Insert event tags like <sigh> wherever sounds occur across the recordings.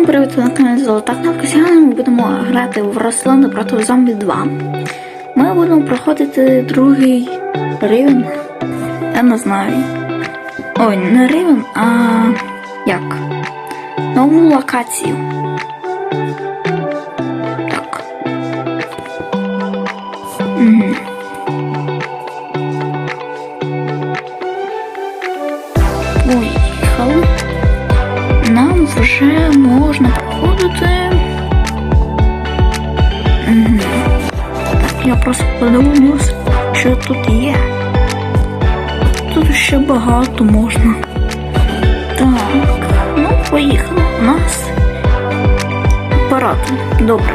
Всім привіт на каналі Золота Кнопка. Сьогодні ми будемо грати в рослини проти зомбі 2. Ми будемо проходити другий рівень. Я не знаю. Ой, не рівень, а як? Нову локацію. Так. Угу. Поїхали. Нам вже можна проходити. Так, я просто подивлюсь, що тут є. Тут ще багато можна. Так, ну поїхали. У нас апарат. Добре.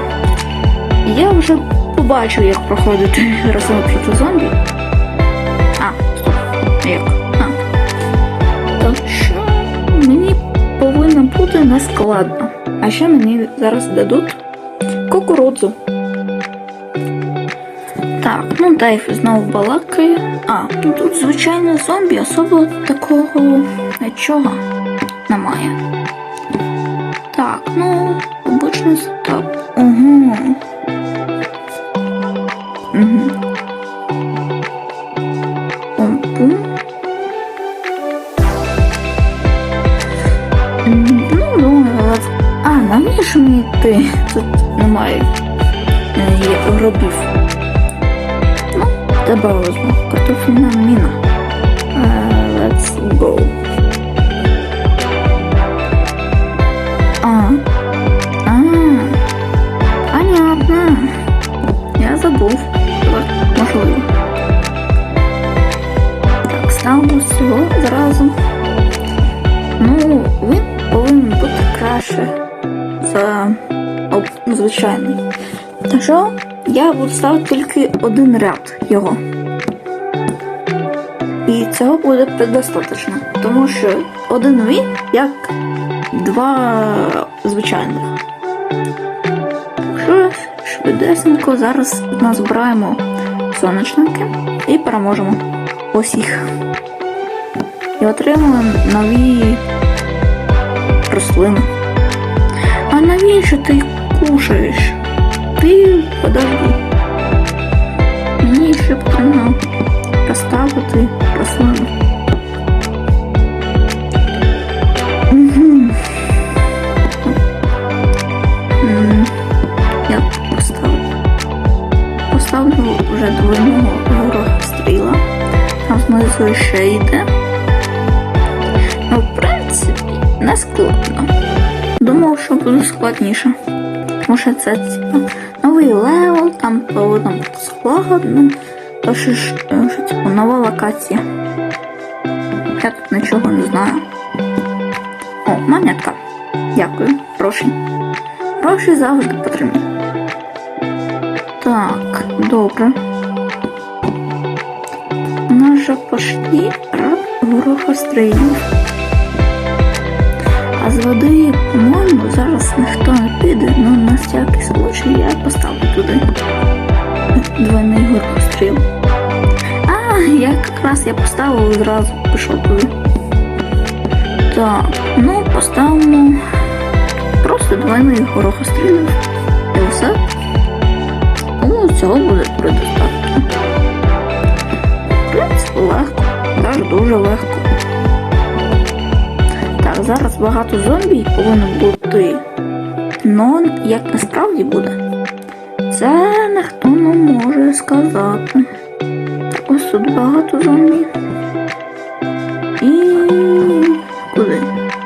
Я вже побачив, як проходити разом проти зомбі. А, стоп. Як? Повинно складно. А ще мені зараз дадуть кукурудзу. Так, ну Дейв знову балакає. А, ну тут звичайно зомбі, особо такого нічого немає. Так, ну, обично стоп. Угу. Навіщо мені йти? Тут немає е, є гробів. Ну, возьму. Картофельна міна. Uh, Let's go. Я тільки один ряд його. І цього буде предостаточно, тому що один він як два звичайних. Так що швидесенько зараз назбираємо сонячники і переможемо усіх. І отримуємо нові рослини. А навіщо ти кушаєш? Ти подожди. Мені ще потрібно розставити рослину. Угу. М, Як поставити? Поставлю вже двойного ворога стріла. Там знизу ще йде. Ну, в принципі, не складно. Думав, що буде складніше. Що це типа, новий левел, там бути складно. То що типу, нова локація. Я тут нічого не знаю. О, монетка. Дякую. Гроші. Гроші завжди потрібні. Так, добре. У нас же почти раб горохострільнів. А з води, по-моєму, зараз ніхто не піде, ну на всякий случай я поставлю туди двойний горохостріл. А, я якраз я поставив і зразу пішов туди. Так, ну поставимо просто двойний горохострілів. І все. Тому цього буде предостатньо. В принципі, легко. Теж дуже легко. Зараз багато зомбі повинно бути. Но як насправді буде, це ніхто не може сказати. Ось тут багато зомбі. І куди?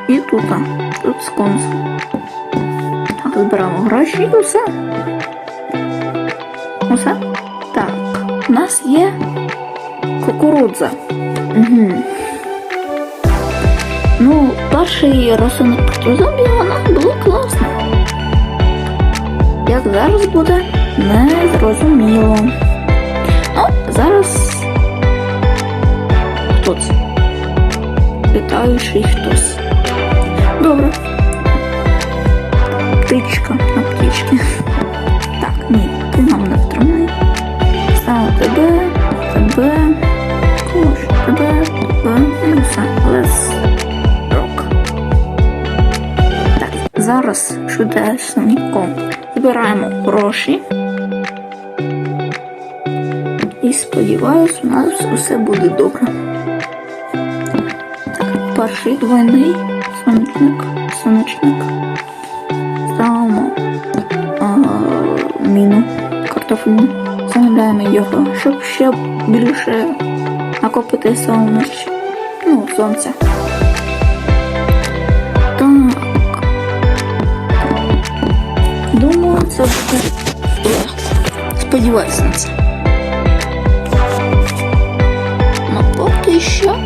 І тут. Тут сконс. Так, збираємо гроші і все. Усе? Так, у нас є кукурудза. Угу. Ну, перший розсунок проти зомбі вона було класно. Як зараз буде, не зрозуміло. Ну, зараз хто це? Літаючий хтось. Добре. Птичка на птички. Так, ні, ти нам не втримай. Тебе, тебе, чудесненько. Збираємо гроші. І сподіваюсь, у нас усе буде добре. Так, перший двойний сонячник, сонячник. Ставимо а, міну картофельну. Заглядаємо його, щоб ще більше накопити сонеч... ну, сонця. Це. Сподіваюся на це. Ну поки що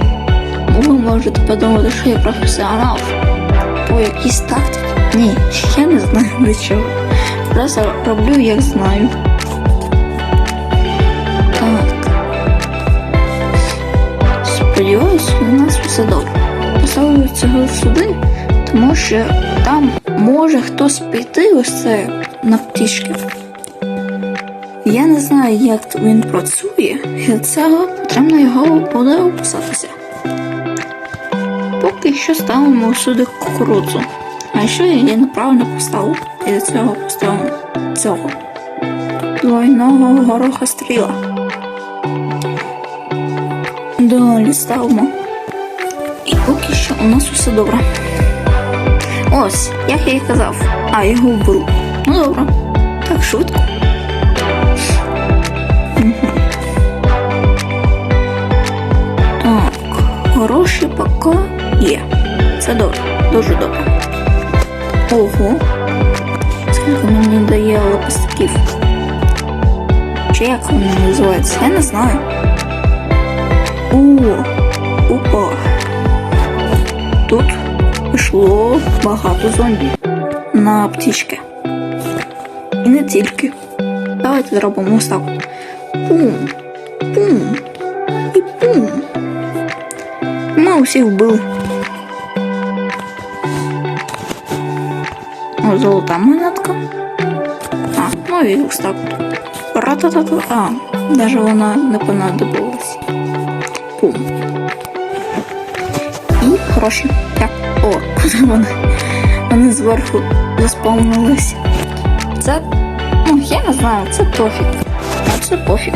ви можете подумати, що я професіонал по якійсь тактиці. Ні, я не знаю для чого. Просто роблю як знаю. Так. Сподіваюсь, у нас все добре. Поставлю цього сюди, тому що там може хтось піти ось це на. Я не знаю, як він працює, і цього потрібно його буде. Поки що ставимо сюди кукурудзу. А ще я неправильно поставив, і для цього поставимо цього двойного гороха стріла. Далі ставимо. І поки що у нас усе добре. Ось, як я і казав, а його вберу. Ну добре, так швидко. Так, гроші поки є. Це добре, дуже добре. Ого. Скільки мені дає лепестків? Чи як вони називаються? Я не знаю. О, опа. Тут пішло багато зомбі на птічки. Не тільки. Давайте зробимо ось. Пум, пум і пум. Ми усіх вбили. О, золота монетка. А, ну і ось так. Ра-та-та-та. А, навіть вона не понадобилась. Пум. І гроші. Так. О, <laughs> вони, вони зверху заспавнились. Це, я не знаю, це пофіг. А це пофіг.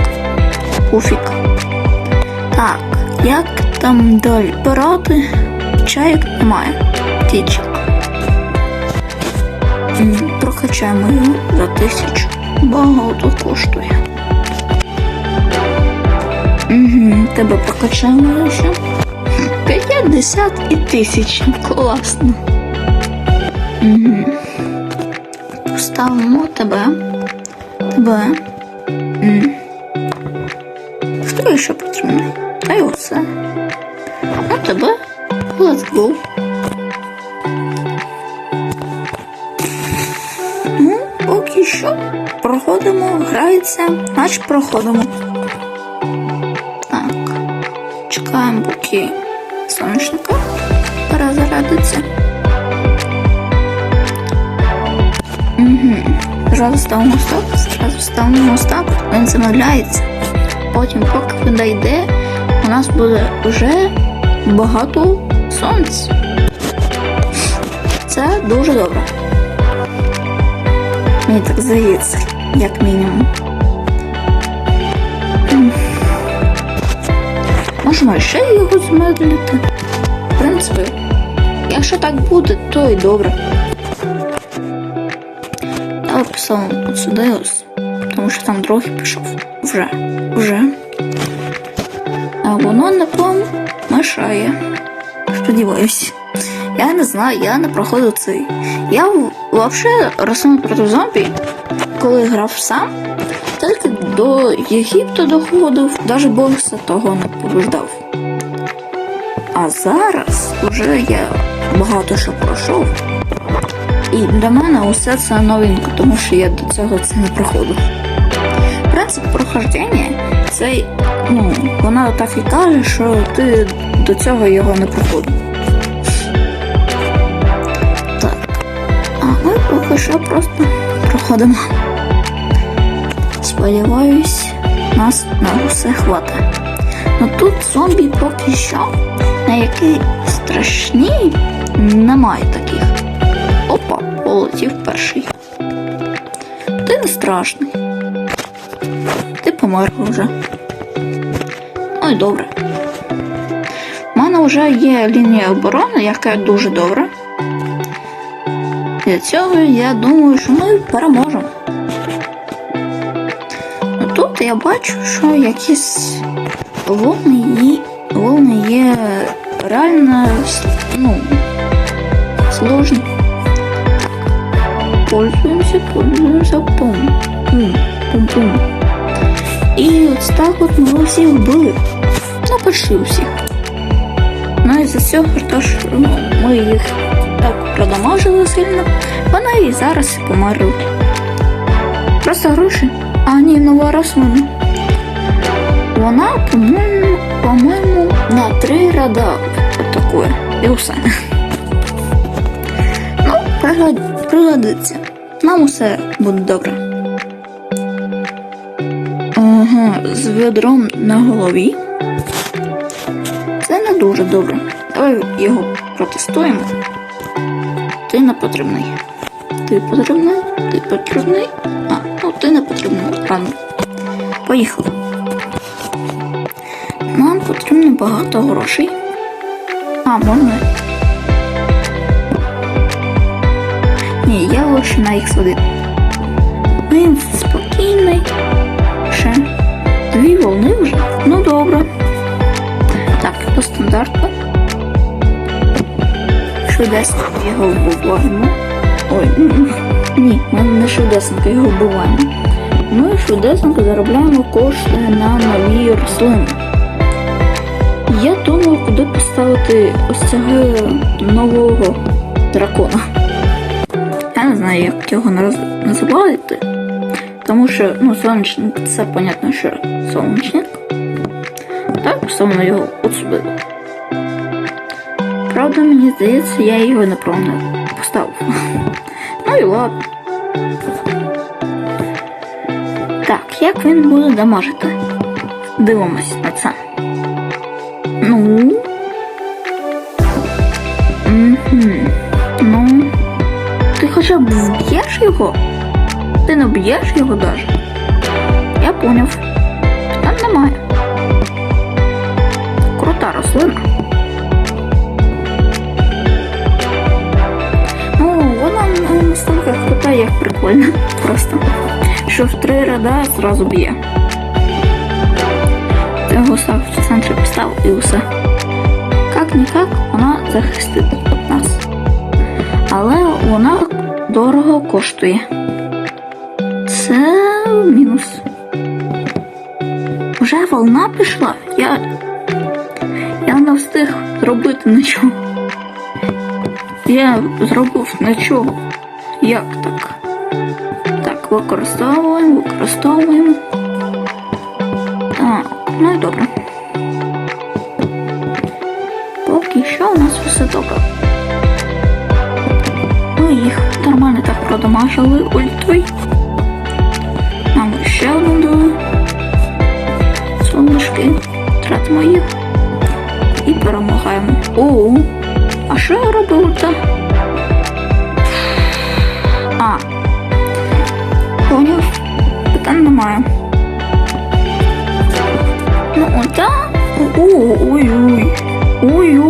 Пуфік. Так, як там далі? Пирати? Чайок немає. Тічок. Прокачаємо його за тисячу. Багато коштує. Угу, тебе прокачаємо ще. 50 і тисяча. Класно. Угу. Поставимо тебе. М. Хто ще потрібний? Та й оце. А тебе. Let's go. Ну, поки що проходимо, грається, значить проходимо. Так. Чекаємо, поки сонячника перезарядиться. Зразу ставимо стоп, зразу ставимо стоп, він замовляється. Потім, поки він дійде, у нас буде вже багато сонць. Це дуже добре. Мені так здається, як мінімум. Можемо ще його змедлити. В принципі, якщо так буде, то і добре. Я писав от сюди тому що там другий пішов. Вже. Вже. А воно не помешає. Сподіваюсь. Я не знаю, я не проходив цей. Я взагалі Росіян проти зомбі, коли грав сам, тільки до Єгипту доходив, навіть бокса того не побуждав. А зараз вже я багато що пройшов. І для мене усе це новинка, тому що я до цього це не проходив. Принцип прохождення це, ну, вона так і каже, що ти до цього його не проходив. Так. А ми поки що просто проходимо. Сподіваюсь, нас на усе хватить. Ну тут зомбі поки що, на які страшні, немає таких. Оп. Опа, полетів перший. Ти не страшний. Ти помер вже. Ну і добре. У мене вже є лінія оборони, яка дуже добра. Для цього я думаю, що ми переможемо. Ну тут я бачу, що якісь волни є, волни є реально ну, сложні. Так. Пользуємося, пользуємося, пум. Пум, пум. І ось так от ми всіх вбили. Ну, почти всіх. Ну і за цього то, що ну, ми їх так продамажили сильно, вони і зараз померли. Просто гроші. А ні, нова рослина. Вона, по-моєму, по-моєму, на три ряда атакує. І все. Пригод- пригодиться. Нам усе буде добре. Ага, з відром на голові. Це не дуже добре. Давай його протестуємо. Ти не потрібний. Ти потрібний, ти потрібний. А, ну ти не потрібний. Ладно. Поїхали. Нам потрібно багато грошей. А, можна. Я лише на X1. Він спокійний. Ще. Дві волни вже. Ну добре. Так, по стандарту. Швидесенько його вбиваємо. Ой, ні, ми не швидесенько його вбиваємо. Ми швидесенько заробляємо кошти на нові рослини. Я думаю, куди поставити ось цього нового дракона. Не знаю, як його наз- називати. Тому що, ну, сонячник, це понятно, що сонячник. Так, поставимо його сюди. Правда, мені здається, я його неправильно поставив. <laughs> Ну і ладно. Так, як він буде дамажити? Дивимось на це. Ну. Хоча б вб'єш його? Ти не б'єш його даже? Я поняв. Питань немає. Крута рослина. Ну, вона не настільки крута, як прикольна. Просто. Що в три ряда зразу б'є. Ти його став в центрі постав і усе. Как-никак вона захистить нас. Але вона дорого коштує. Це мінус. Вже волна пішла. Я. Я не встиг зробити нічого. Я зробив нічого. Як так? Так, використовуємо, використовуємо. Так, ну і добре. Поки що у нас все добре. Ми їх нормально так продамажили ультвой. Нам ще одну дали. Сонечки. Тратимо їх. І перемагаємо. О, а що я робив ульта? А. Поняв. Питань немає. Ну, ульта. Ой-ой. Ой-ой. Ой-ой.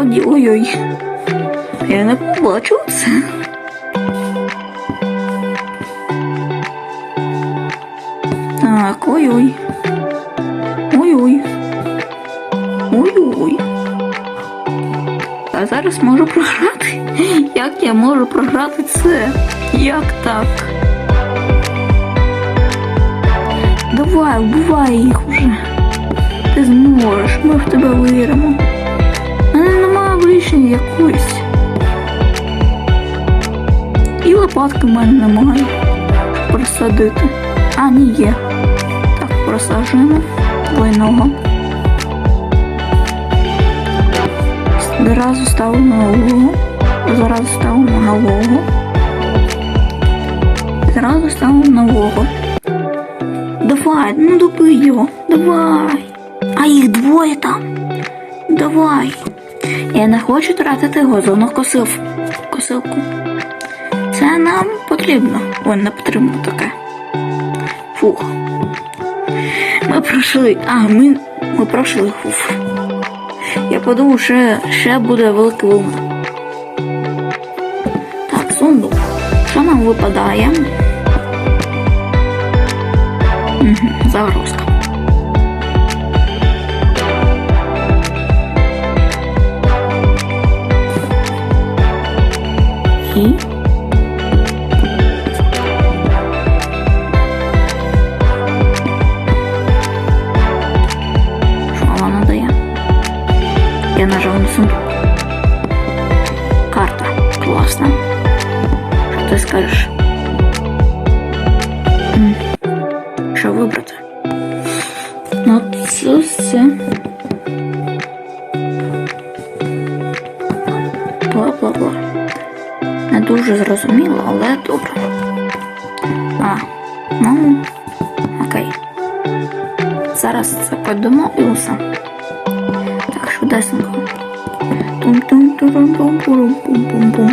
Насправді ой-ой. Я не побачив це. Так, ой-ой. Ой-ой. Ой-ой. А зараз можу програти. Як я можу програти це? Як так? Давай, вбивай їх вже. Ти зможеш, ми в тебе віримо. Вишні якоїсь. І лопатки в мене немає. Щоб просадити. А, ні, є. Так, просаджуємо двойного. Зразу ставимо нового. Зразу ставимо нового. Зразу ставимо нового. Давай, ну добий його. Давай. А їх двоє там. Давай. Я не хочу тратити косив... косилку. Це нам потрібно. Ой, не потрібно таке. Фух. Ми пройшли. А, ми, ми пройшли. Фух. Я подумав, що ще буде велика волна. Так, сундук. Що нам випадає? Угу, загрузка. Бла-бла-бла. Не дуже зрозуміло, але добре. А, ну, окей. Зараз це подамо і усе. Так, швидесенько. Тум-тум-турум-пум-пум-пум-пум-пум.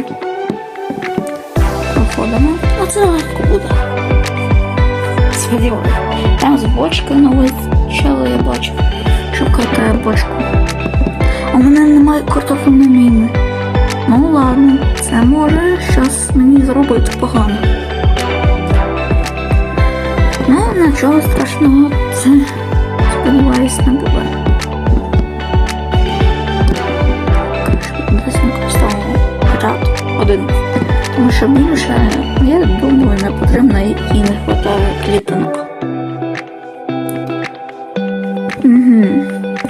Проходимо. Оце легко буде. Сподіваюсь. Там з бочки новий чело я бачу. Шукайте бочку. У мене немає картофельної міни. Ну ладно, це може щось мені зробити погано. Ну, нічого страшного, це сподіваюсь не буде. Один. Тому що більше, я думаю, не потрібно і не вистачає клітинок. Угу.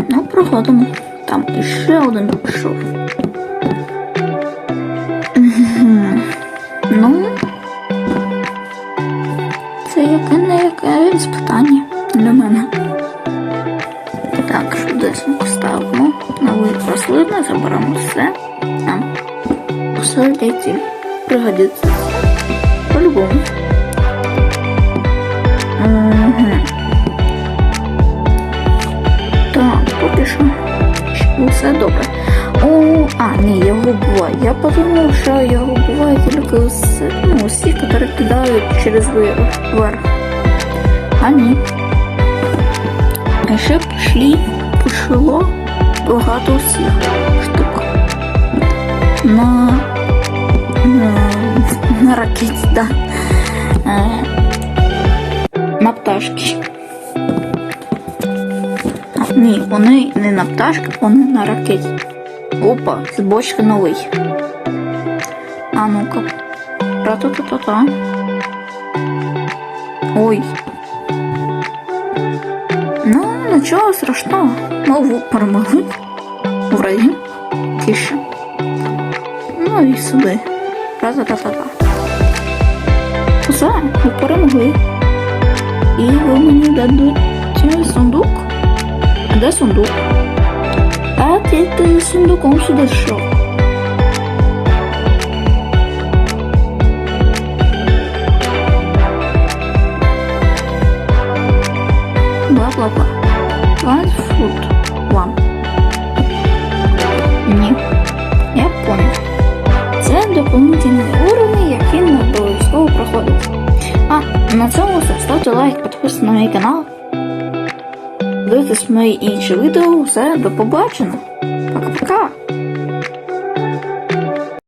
Ну, проходимо. Там іще один пішов. Рослини, заберемо все. Нам все літі пригодиться. По-любому. Так, поки що все добре. О, а, ні, його буває. Я подумав, що його буває тільки з, ну, усі, які кидають через вир- верх. А ні. А ще пішли, пошло багато усіх штук. На, на, на ракеті, да. Е, на пташки. Ні, вони не на пташки, вони на ракеті. Опа, з бочки новий. А ну-ка. Ра-та-та-та-та. Ой. Нічого страшного. Ми ви перемогли. Вроді. Тише. Ну і сюди. Ра-та-та-та-та. Все, ви перемогли. І ви мені дадуть сундук. А де сундук? А ти, ти з сундуком сюди йшов. Бла-бла-бла. One food. Ні. Я понял. Це доповнительні уровні, які не обов'язково проходять. А, на цьому все. Ставте лайк, підписуйтесь на мій канал. Дивитесь мої інші відео. Все, до побачення.